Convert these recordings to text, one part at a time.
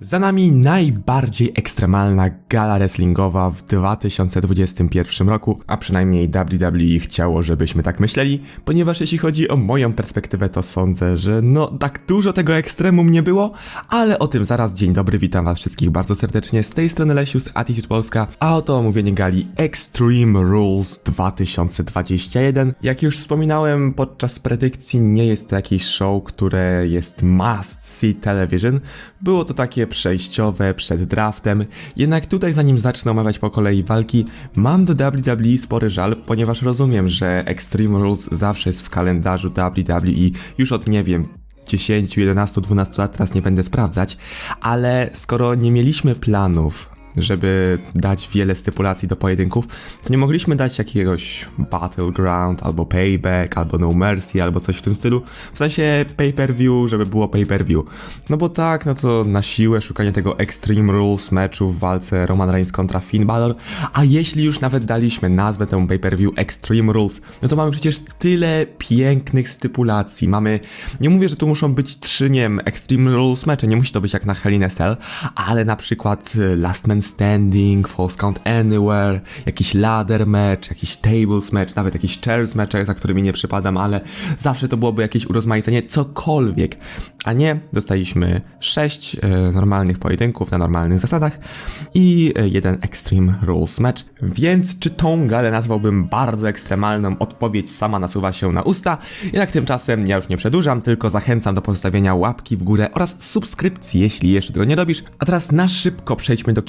Za nami najbardziej ekstremalna gala wrestlingowa w 2021 roku, a przynajmniej WWE chciało, żebyśmy tak myśleli, ponieważ jeśli chodzi o moją perspektywę, to sądzę, że no tak dużo tego ekstremum nie było, ale o tym zaraz. Dzień dobry, witam was wszystkich bardzo serdecznie. Z tej strony Lesius, Attitude Polska, a oto omówienie gali Extreme Rules 2021. Jak już wspominałem podczas predykcji, nie jest to jakieś show, które jest must see television. Było to takie przejściowe przed draftem, jednak tutaj zanim zacznę omawiać po kolei walki, mam do WWE spory żal, ponieważ rozumiem, że Extreme Rules zawsze jest w kalendarzu WWE już od nie wiem 10, 11, 12 lat, teraz nie będę sprawdzać, ale skoro nie mieliśmy planów żeby dać wiele stypulacji do pojedynków, to nie mogliśmy dać jakiegoś Battleground, albo Payback, albo No Mercy, albo coś w tym stylu. W sensie pay-per-view, żeby było pay-per-view. No bo tak, no to na siłę szukanie tego Extreme Rules meczu w walce Roman Reigns kontra Finn Balor, a jeśli już nawet daliśmy nazwę temu pay-per-view Extreme Rules, no to mamy przecież tyle pięknych stypulacji. Mamy, nie mówię, że tu muszą być trzy, nie wiem, Extreme Rules mecze, nie musi to być jak na Hell in a Cell, ale na przykład y, Last Man Standing, False Count Anywhere, jakiś ladder match, jakiś tables match, nawet jakiś chairs match, za którymi nie przypadam, ale zawsze to byłoby jakieś urozmaicenie, cokolwiek. A nie, dostaliśmy sześć e, normalnych pojedynków na normalnych zasadach i e, jeden Extreme Rules match. Więc czy tą galę nazwałbym bardzo ekstremalną? Odpowiedź sama nasuwa się na usta. Jednak tymczasem ja już nie przedłużam, tylko zachęcam do pozostawienia łapki w górę oraz subskrypcji, jeśli jeszcze tego nie robisz. A teraz na szybko przejdźmy do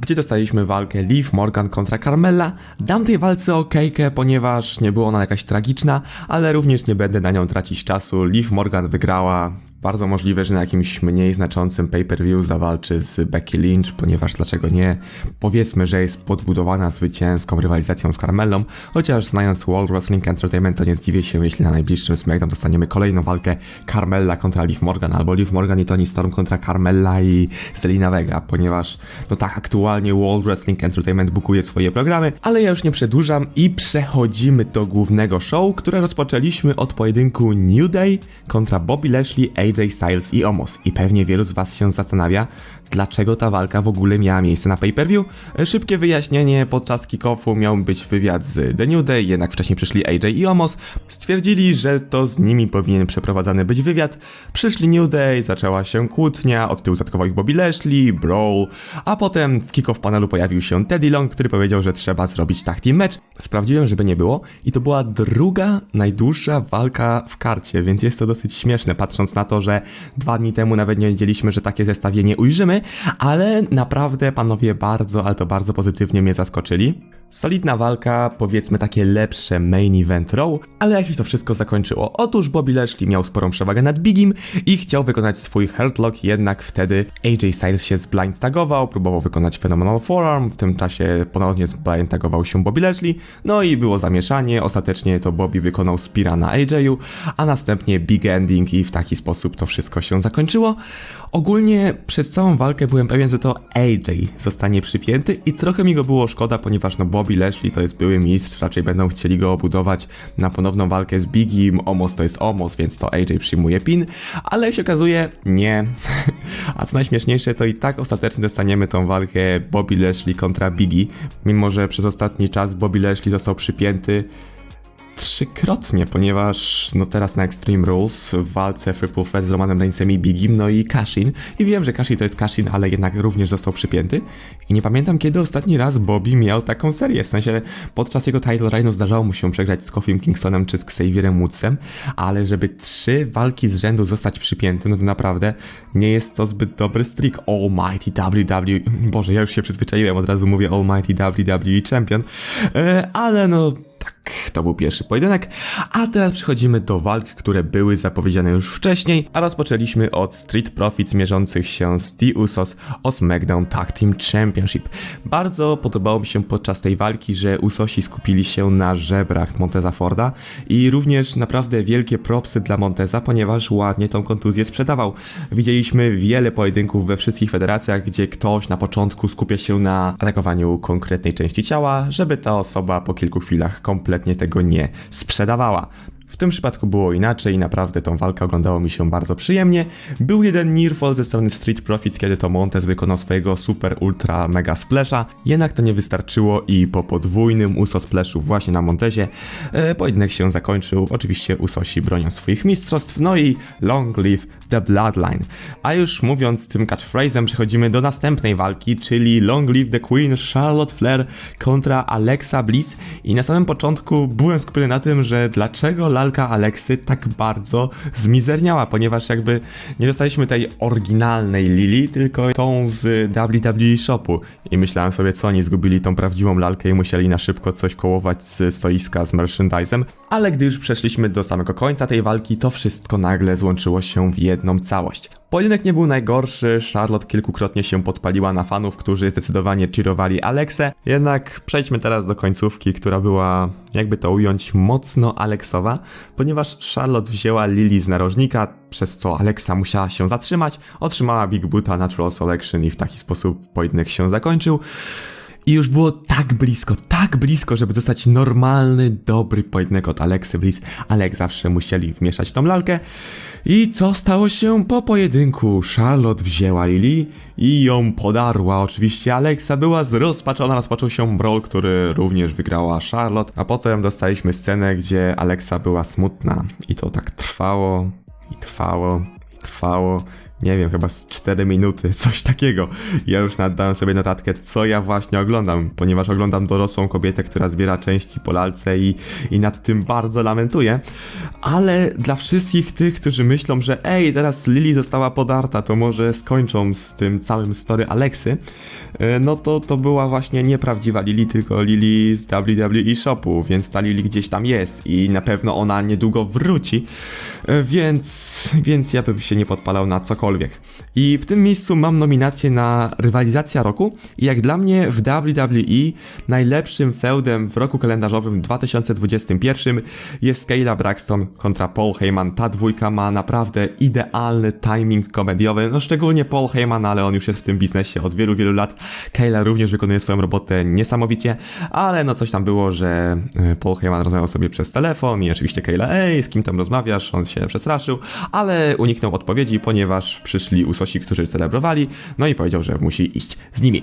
gdzie dostaliśmy walkę Liv Morgan kontra Carmella. Dam tej walce okejkę, ponieważ nie była ona jakaś tragiczna, ale również nie będę na nią tracić czasu. Liv Morgan wygrała bardzo możliwe, że na jakimś mniej znaczącym pay-per-view zawalczy z Becky Lynch, ponieważ dlaczego nie? Powiedzmy, że jest podbudowana zwycięską rywalizacją z Carmellą, chociaż znając World Wrestling Entertainment to nie zdziwię się, jeśli na najbliższym SmackDown dostaniemy kolejną walkę Carmella kontra Liv Morgan, albo Liv Morgan i Tony Storm kontra Carmella i Selina Vega, ponieważ no tak aktualnie World Wrestling Entertainment bukuje swoje programy, ale ja już nie przedłużam i przechodzimy do głównego show, które rozpoczęliśmy od pojedynku New Day kontra Bobby Lashley, AJ Styles i Omos. I pewnie wielu z Was się zastanawia, dlaczego ta walka w ogóle miała miejsce na pay-per-view. Szybkie wyjaśnienie, podczas kick-offu miał być wywiad z The New Day, jednak wcześniej przyszli AJ i Omos. Stwierdzili, że to z nimi powinien przeprowadzany być wywiad. Przyszli New Day, zaczęła się kłótnia, od tyłu zaatakował ich Bobby Lashley, Brawl, a potem w kick-off panelu pojawił się Teddy Long, który powiedział, że trzeba zrobić tag team match. Sprawdziłem, żeby nie było i to była druga najdłuższa walka w karcie, więc jest to dosyć śmieszne, patrząc na to, że dwa dni temu nawet nie wiedzieliśmy, że takie zestawienie ujrzymy, ale naprawdę panowie bardzo, ale to bardzo pozytywnie mnie zaskoczyli. Solidna walka, powiedzmy takie lepsze main event row, ale jak się to wszystko zakończyło? Otóż Bobby Lashley miał sporą przewagę nad Bigim i chciał wykonać swój hurtlock, jednak wtedy AJ Styles się zblind tagował, próbował wykonać Phenomenal Forearm, w tym czasie ponownie zblind tagował się Bobby Lashley, no i było zamieszanie, ostatecznie to Bobby wykonał Spira na AJ'u, a następnie big ending i w taki sposób to wszystko się zakończyło. Ogólnie przez całą walkę byłem pewien, że to AJ zostanie przypięty i trochę mi go było szkoda, ponieważ no Bobby Lashley to jest były mistrz, raczej będą chcieli go obudować na ponowną walkę z Bigiem, Omos to jest Omos, więc to AJ przyjmuje pin, ale jak się okazuje, nie. A co najśmieszniejsze, to i tak ostatecznie dostaniemy tą walkę Bobby Lashley kontra Biggie, mimo że przez ostatni czas Bobby Lashley został przypięty trzykrotnie, ponieważ no teraz na Extreme Rules w walce Triple Threat z Romanem Reignsem i Bigim, no i Cashin. I wiem, że Cashin to jest Cashin, ale jednak również został przypięty. I nie pamiętam kiedy ostatni raz Bobby miał taką serię, w sensie podczas jego title reignu zdarzało mu się przegrać z Kofiем Kingstonem czy z Xavierem Woodsem, ale żeby trzy walki z rzędu zostać przypięty, no to naprawdę nie jest to zbyt dobry streak. Almighty WWE, Boże, ja już się przyzwyczaiłem, od razu mówię Almighty WWE Champion, e, ale no to był pierwszy pojedynek, a teraz przechodzimy do walk, które były zapowiedziane już wcześniej, a rozpoczęliśmy od Street Profits mierzących się z The Usos o SmackDown Tag Team Championship. Bardzo podobało mi się podczas tej walki, że Usosi skupili się na żebrach Monteza Forda i również naprawdę wielkie propsy dla Monteza, ponieważ ładnie tą kontuzję sprzedawał. Widzieliśmy wiele pojedynków we wszystkich federacjach, gdzie ktoś na początku skupia się na atakowaniu konkretnej części ciała, żeby ta osoba po kilku chwilach kompletnie tego nie sprzedawała. W tym przypadku było inaczej i naprawdę tą walkę oglądało mi się bardzo przyjemnie. Był jeden nearfall ze strony Street Profits, kiedy to Montez wykonał swojego super ultra mega splasha, jednak to nie wystarczyło i po podwójnym uso splashu właśnie na Montezie e, pojedynek się zakończył. Oczywiście usosi bronią swoich mistrzostw, no i long live the bloodline. A już mówiąc tym catchphrase'em przechodzimy do następnej walki, czyli long live the queen Charlotte Flair kontra Alexa Bliss i na samym początku byłem skupiony na tym, że dlaczego lalka Alexy tak bardzo zmizerniała, ponieważ jakby nie dostaliśmy tej oryginalnej Lili, tylko tą z WWE Shopu i myślałem sobie, co oni zgubili tą prawdziwą lalkę i musieli na szybko coś kołować z stoiska z merchandisem, ale gdy już przeszliśmy do samego końca tej walki, to wszystko nagle złączyło się w jedną całość. Pojedynek nie był najgorszy, Charlotte kilkukrotnie się podpaliła na fanów, którzy zdecydowanie cheerowali Alexę, jednak przejdźmy teraz do końcówki, która była, jakby to ująć, mocno Alexowa, ponieważ Charlotte wzięła Lily z narożnika, przez co Alexa musiała się zatrzymać, otrzymała Big Boota Natural Selection i w taki sposób pojedynek się zakończył. I już było tak blisko, tak blisko, żeby dostać normalny, dobry pojedynek od Alexy Bliss, ale jak zawsze musieli wmieszać tą lalkę. I co stało się po pojedynku? Charlotte wzięła Lily i ją podarła. Oczywiście Alexa była zrozpaczona, rozpoczął się brawl, który również wygrała Charlotte, a potem dostaliśmy scenę, gdzie Alexa była smutna. I to tak trwało, i trwało, i trwało nie wiem, chyba z 4 minuty, coś takiego. Ja już naddałem sobie notatkę, co ja właśnie oglądam, ponieważ oglądam dorosłą kobietę, która zbiera części po lalce i, i nad tym bardzo lamentuję. Ale dla wszystkich tych, którzy myślą, że ej, teraz Lily została podarta, to może skończą z tym całym story Alexy, e, no to to była właśnie nieprawdziwa Lily, tylko Lily z WWE Shopu, więc ta Lily gdzieś tam jest i na pewno ona niedługo wróci, e, więc, więc ja bym się nie podpalał na cokolwiek i w tym miejscu mam nominację na rywalizacja roku i jak dla mnie w WWE najlepszym feudem w roku kalendarzowym 2021 jest Kayla Braxton kontra Paul Heyman. Ta dwójka ma naprawdę idealny timing komediowy, no szczególnie Paul Heyman, ale on już jest w tym biznesie od wielu, wielu lat. Kayla również wykonuje swoją robotę niesamowicie, ale no coś tam było, że y, Paul Heyman rozmawiał sobie przez telefon i oczywiście Kayla, ej, z kim tam rozmawiasz? On się przestraszył, ale uniknął odpowiedzi, ponieważ przyszli usosi, którzy celebrowali, no i powiedział, że musi iść z nimi.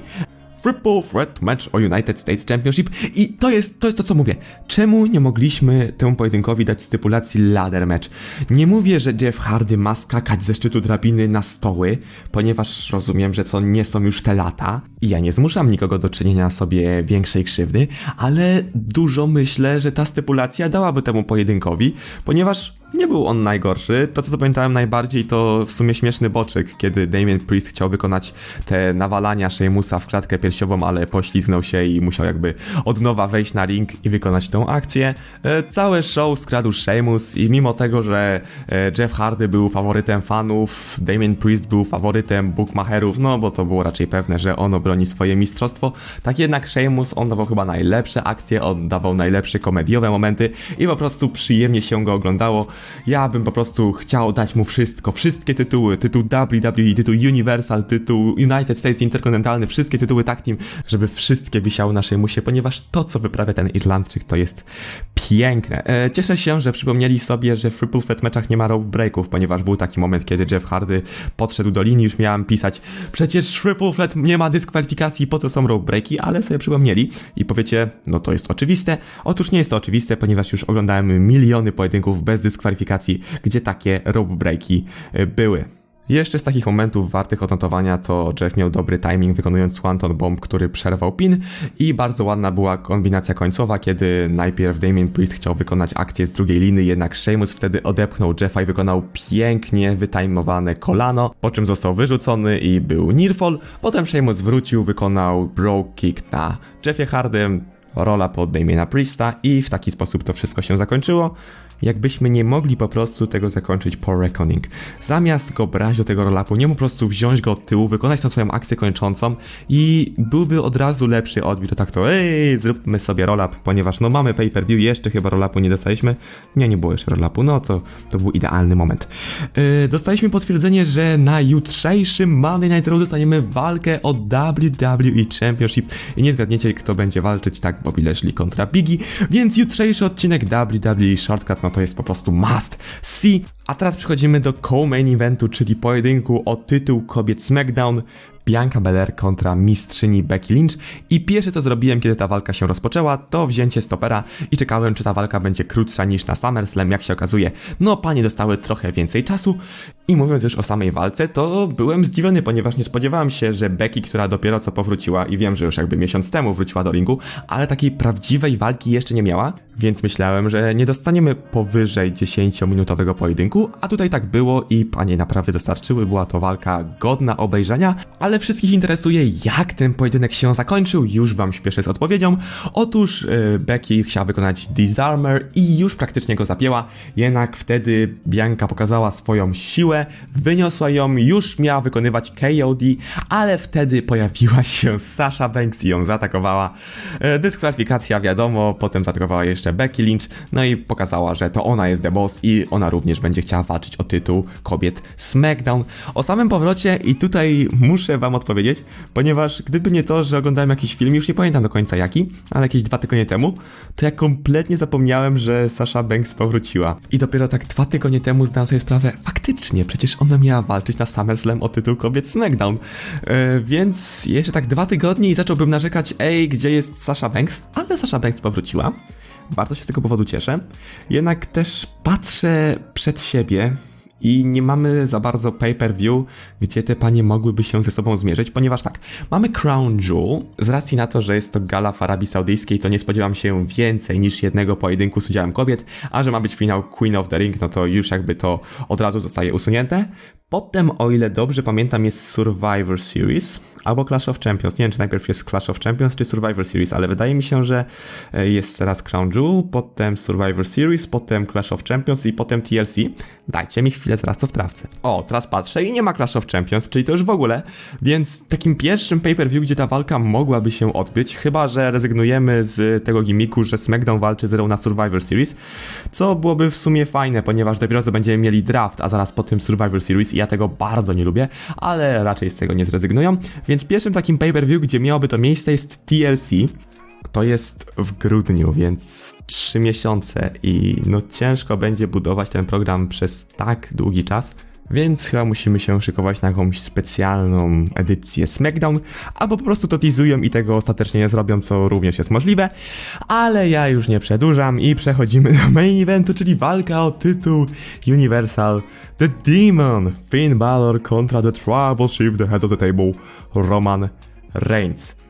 Triple Threat Match o United States Championship i to jest, to jest to co mówię. Czemu nie mogliśmy temu pojedynkowi dać stypulacji ladder match? Nie mówię, że Jeff Hardy ma skakać ze szczytu drabiny na stoły, ponieważ rozumiem, że to nie są już te lata i ja nie zmuszam nikogo do czynienia sobie większej krzywdy, ale dużo myślę, że ta stypulacja dałaby temu pojedynkowi, ponieważ nie był on najgorszy. To, co zapamiętałem najbardziej, to w sumie śmieszny boczek, kiedy Damien Priest chciał wykonać te nawalania Sheamusa w klatkę piersiową, ale poślizgnął się i musiał jakby od nowa wejść na ring i wykonać tę akcję. E, całe show skradł Sheamus i mimo tego, że e, Jeff Hardy był faworytem fanów, Damien Priest był faworytem bookmacherów, no bo to było raczej pewne, że on obroni swoje mistrzostwo, tak jednak Sheamus, on dawał chyba najlepsze akcje, on dawał najlepsze komediowe momenty i po prostu przyjemnie się go oglądało. Ja bym po prostu chciał dać mu wszystko, wszystkie tytuły, tytuł WWE, tytuł Universal, tytuł United States Interkontynentalny, wszystkie tytuły tak team, żeby wszystkie wisiały na Sheamusie, ponieważ to, co wyprawia ten Irlandczyk, to jest piękne. E, cieszę się, że przypomnieli sobie, że w Triple Threat meczach nie ma rope breaków, ponieważ był taki moment, kiedy Jeff Hardy podszedł do linii, już miałem pisać, przecież Triple Threat nie ma dyskwalifikacji, po co są rope breaki, ale sobie przypomnieli i powiecie, no to jest oczywiste. Otóż nie jest to oczywiste, ponieważ już oglądałem miliony pojedynków bez dyskwalifikacji, gdzie takie rope breaki e, były. Jeszcze z takich momentów wartych odnotowania to Jeff miał dobry timing wykonując Swanton Bomb, który przerwał pin i bardzo ładna była kombinacja końcowa, kiedy najpierw Damien Priest chciał wykonać akcję z drugiej liny, jednak Sheamus wtedy odepchnął Jeffa i wykonał pięknie wytajmowane kolano, po czym został wyrzucony i był nearfall. Potem Sheamus wrócił, wykonał broke kick na Jeffie Hardym, rola pod Damiena Priesta i w taki sposób to wszystko się zakończyło jakbyśmy nie mogli po prostu tego zakończyć po Reckoning. Zamiast go brać do tego rolapu, nie po prostu wziąć go od tyłu, wykonać tą swoją akcję kończącą i byłby od razu lepszy odbiór, tak to ej, zróbmy sobie rolap, ponieważ no mamy pay-per-view, jeszcze chyba rolapu nie dostaliśmy. Nie, nie było jeszcze rolapu, no to, to był idealny moment. Yy, dostaliśmy potwierdzenie, że na jutrzejszym Monday Night Raw dostaniemy walkę o WWE Championship i nie zgadniecie kto będzie walczyć, tak Bobby Lashley kontra Biggie, więc jutrzejszy odcinek WWE Shortcut no to jest po prostu must see. A teraz przechodzimy do co-main eventu, czyli pojedynku o tytuł kobiet SmackDown. Bianca Belair kontra mistrzyni Becky Lynch. I pierwsze co zrobiłem, kiedy ta walka się rozpoczęła, to wzięcie stopera i czekałem, czy ta walka będzie krótsza niż na SummerSlam, jak się okazuje. No, panie dostały trochę więcej czasu. I mówiąc już o samej walce, to byłem zdziwiony, ponieważ nie spodziewałem się, że Becky, która dopiero co powróciła i wiem, że już jakby miesiąc temu wróciła do ringu, ale takiej prawdziwej walki jeszcze nie miała, więc myślałem, że nie dostaniemy powyżej 10-minutowego pojedynku, a tutaj tak było i panie naprawdę dostarczyły, była to walka godna obejrzenia, ale wszystkich interesuje, jak ten pojedynek się zakończył, już wam śpieszę z odpowiedzią. Otóż yy, Becky chciała wykonać Disarmer i już praktycznie go zapięła, jednak wtedy Bianca pokazała swoją siłę, wyniosła ją, już miała wykonywać KOD, ale wtedy pojawiła się Sasha Banks i ją zaatakowała. Yy, dyskwalifikacja wiadomo, potem zaatakowała jeszcze Becky Lynch, no i pokazała, że to ona jest The Boss i ona również będzie chciała walczyć o tytuł kobiet SmackDown. O samym powrocie i tutaj muszę wam odpowiedzieć, ponieważ gdyby nie to, że oglądałem jakiś film, już nie pamiętam do końca jaki, ale jakieś dwa tygodnie temu, to ja kompletnie zapomniałem, że Sasha Banks powróciła. I dopiero tak dwa tygodnie temu zdałem sobie sprawę, faktycznie, przecież ona miała walczyć na SummerSlam o tytuł kobiet SmackDown. Yy, więc jeszcze tak dwa tygodnie i zacząłbym narzekać, ej, gdzie jest Sasha Banks? Ale Sasha Banks powróciła. Bardzo się z tego powodu cieszę. Jednak też patrzę przed siebie i nie mamy za bardzo pay-per-view, gdzie te panie mogłyby się ze sobą zmierzyć, ponieważ tak, mamy Crown Jewel, z racji na to, że jest to gala w Arabii Saudyjskiej, to nie spodziewam się więcej niż jednego pojedynku z udziałem kobiet, a że ma być finał Queen of the Ring, no to już jakby to od razu zostaje usunięte. Potem, o ile dobrze pamiętam, jest Survivor Series albo Clash of Champions. Nie wiem, czy najpierw jest Clash of Champions, czy Survivor Series, ale wydaje mi się, że jest teraz Crown Jewel, potem Survivor Series, potem Clash of Champions i potem TLC. Dajcie mi chwilę, zaraz to sprawdzę. O, teraz patrzę i nie ma Clash of Champions, czyli to już w ogóle. Więc takim pierwszym pay-per-view, gdzie ta walka mogłaby się odbyć, chyba że rezygnujemy z tego gimiku, że SmackDown walczy z Raw na Survivor Series, co byłoby w sumie fajne, ponieważ dopiero co będziemy mieli draft, a zaraz po tym Survivor Series ja tego bardzo nie lubię, ale raczej z tego nie zrezygnują. Więc pierwszym takim pay-per-view, gdzie miałoby to miejsce jest TLC. To jest w grudniu, więc 3 miesiące i no ciężko będzie budować ten program przez tak długi czas. Więc chyba musimy się szykować na jakąś specjalną edycję SmackDown, albo po prostu to teasują i tego ostatecznie nie zrobią, co również jest możliwe. Ale ja już nie przedłużam i przechodzimy do main eventu, czyli walka o tytuł Universal The Demon Finn Balor kontra The Tribal Chief, The Head of the Table Roman Reigns.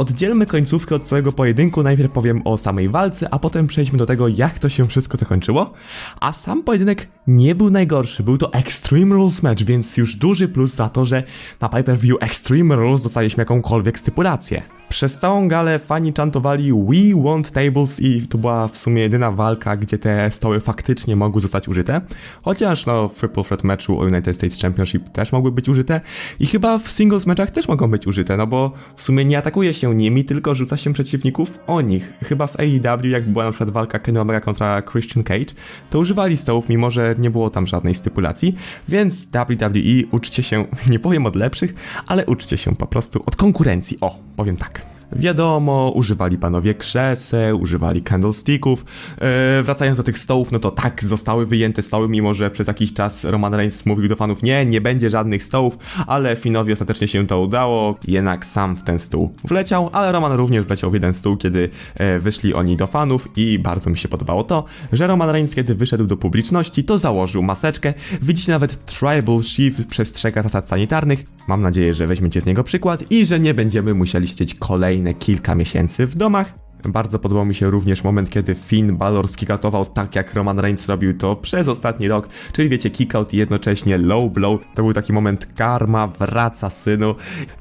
Oddzielmy końcówkę od całego pojedynku, najpierw powiem o samej walce, a potem przejdźmy do tego, jak to się wszystko zakończyło. A sam pojedynek nie był najgorszy, był to Extreme Rules match, więc już duży plus za to, że na pay-per-view Extreme Rules dostaliśmy jakąkolwiek stypulację. Przez całą galę fani czantowali We want tables i to była w sumie jedyna walka, gdzie te stoły faktycznie mogły zostać użyte. Chociaż no w Triple Threat meczu o United States Championship też mogły być użyte i chyba w singles meczach też mogą być użyte, no bo w sumie nie atakuje się nimi, tylko rzuca się przeciwników o nich. Chyba w AEW, jak była na przykład walka Kenny Omega kontra Christian Cage, to używali stołów, mimo że nie było tam żadnej stypulacji, więc WWE uczcie się, nie powiem od lepszych, ale uczcie się po prostu od konkurencji. O, powiem tak. Wiadomo, używali panowie krzeseł, używali candlesticków. Eee, wracając do tych stołów, no to tak, zostały wyjęte stoły, mimo że przez jakiś czas Roman Reigns mówił do fanów, nie, nie będzie żadnych stołów, ale Finowi ostatecznie się to udało, jednak sam w ten stół wleciał, ale Roman również wleciał w jeden stół, kiedy e, wyszli oni do fanów i bardzo mi się podobało to, że Roman Reigns, kiedy wyszedł do publiczności, to założył maseczkę. Widzicie nawet Tribal Chief przestrzega zasad sanitarnych. Mam nadzieję, że weźmiecie z niego przykład i że nie będziemy musieli siedzieć kolejne kilka miesięcy w domach. Bardzo podobał mi się również moment, kiedy Finn Balor skikautował tak jak Roman Reigns robił to przez ostatni rok, czyli wiecie, kickout i jednocześnie low blow. To był taki moment karma, wraca synu.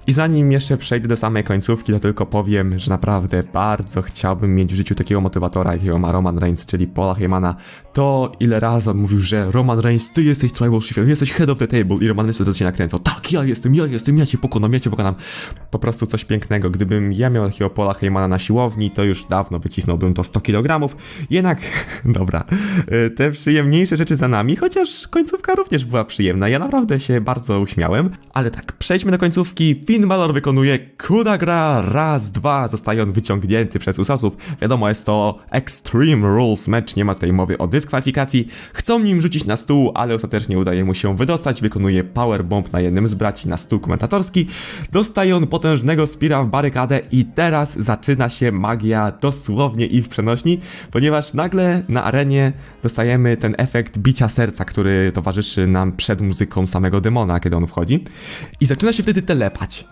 I zanim jeszcze przejdę do samej końcówki, to tylko powiem, że naprawdę bardzo chciałbym mieć w życiu takiego motywatora, jakiego ma Roman Reigns, czyli Paula Heymana. To ile razy on mówił, że Roman Reigns, ty jesteś Tribal Chiefem, jesteś head of the table i Roman Reigns to się nakręcał. Tak, ja jestem, ja jestem, ja cię pokonam, ja cię pokonam. Po prostu coś pięknego. Gdybym ja miał takiego Paula Heymana na siłowni, to już dawno wycisnąłbym to 100 kg. Jednak, dobra, e, te przyjemniejsze rzeczy za nami, chociaż końcówka również była przyjemna. Ja naprawdę się bardzo uśmiałem. Ale tak, przejdźmy do końcówki. Finn Balor wykonuje Kudagra raz, dwa. Zostaje on wyciągnięty przez Usasów. Wiadomo, jest to Extreme Rules match, nie ma tutaj mowy o dyskwalifikacji. Chcą nim rzucić na stół, ale ostatecznie udaje mu się wydostać. Wykonuje powerbomb na jednym z braci na stół komentatorski. Dostaje on potężnego spira w barykadę i teraz zaczyna się magia dosłownie i w przenośni, ponieważ nagle na arenie dostajemy ten efekt bicia serca, który towarzyszy nam przed muzyką samego demona, kiedy on wchodzi. I zaczyna się wtedy telepać.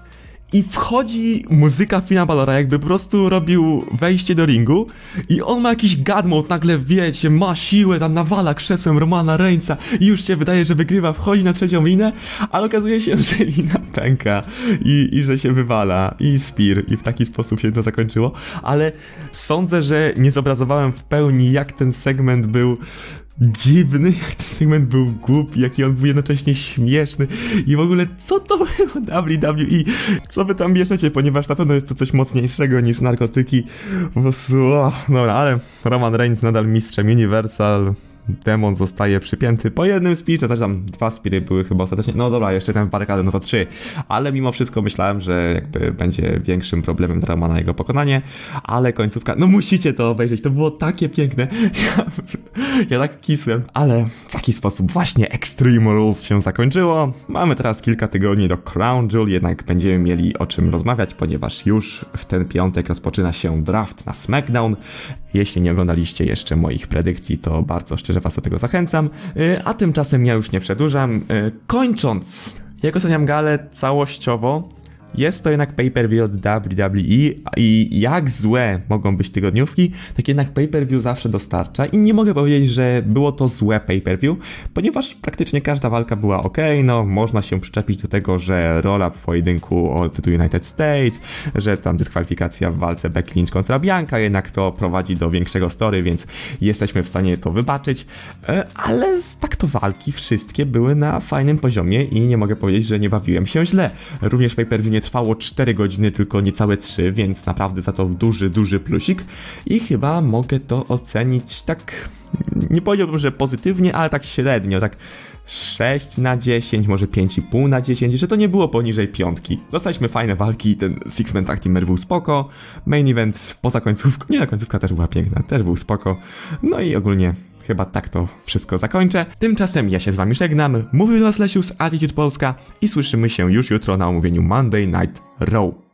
I wchodzi muzyka Fina Balora, jakby po prostu robił wejście do ringu i on ma jakiś god mode, nagle wiecie, ma siłę, tam nawala krzesłem Romana Reignsa i już się wydaje, że wygrywa, wchodzi na trzecią linę, ale okazuje się, że lina pęka i, i że się wywala i Spear i w taki sposób się to zakończyło, ale sądzę, że nie zobrazowałem w pełni jak ten segment był dziwny, jak ten segment był głupi, jaki on był jednocześnie śmieszny. I w ogóle co to było WWE, co wy tam bierzecie, ponieważ na pewno jest to coś mocniejszego niż narkotyki, po prostu, o, dobra, ale Roman Reigns nadal mistrzem Universal, demon zostaje przypięty po jednym speechu, znaczy tam dwa spiry były chyba ostatecznie, no dobra, jeszcze ten w no to trzy, ale mimo wszystko myślałem, że jakby będzie większym problemem dla Romana jego pokonanie, ale końcówka, no musicie to obejrzeć, to było takie piękne, ja, ja tak kisłem, ale w taki sposób właśnie Extreme Rules się zakończyło, mamy teraz kilka tygodni do Crown Jewel, jednak będziemy mieli o czym rozmawiać, ponieważ już w ten piątek rozpoczyna się draft na SmackDown, jeśli nie oglądaliście jeszcze moich predykcji, to bardzo szczerze was do tego zachęcam. Yy, A tymczasem ja już nie przedłużam. Yy, Kończąc, jak oceniam galę całościowo, jest to jednak pay-per-view od WWE i jak złe mogą być tygodniówki, tak jednak pay-per-view zawsze dostarcza i nie mogę powiedzieć, że było to złe pay-per-view, ponieważ praktycznie każda walka była ok, no można się przyczepić do tego, że rola w pojedynku o tytuł United States, że tam dyskwalifikacja w walce Becky Lynch kontra Bianca, jednak to prowadzi do większego story, więc jesteśmy w stanie to wybaczyć, E, ale tak to walki wszystkie były na fajnym poziomie i nie mogę powiedzieć, że nie bawiłem się źle. Również pay-per-view nie trwało 4 godziny, tylko niecałe 3, więc naprawdę za to duży, duży plusik. I chyba mogę to ocenić tak, nie powiedziałbym, że pozytywnie, ale tak średnio, tak 6 na 10, może 5,5 na 10, że to nie było poniżej piątki. Dostaliśmy fajne walki, ten Six-Man Tag Teamer był spoko, main event poza końcówką, nie, na końcówka też była piękna, też był spoko, no i ogólnie chyba tak to wszystko zakończę. Tymczasem ja się z wami żegnam, mówił do was Lesiu z Attitude Polska i słyszymy się już jutro na omówieniu Monday Night Raw.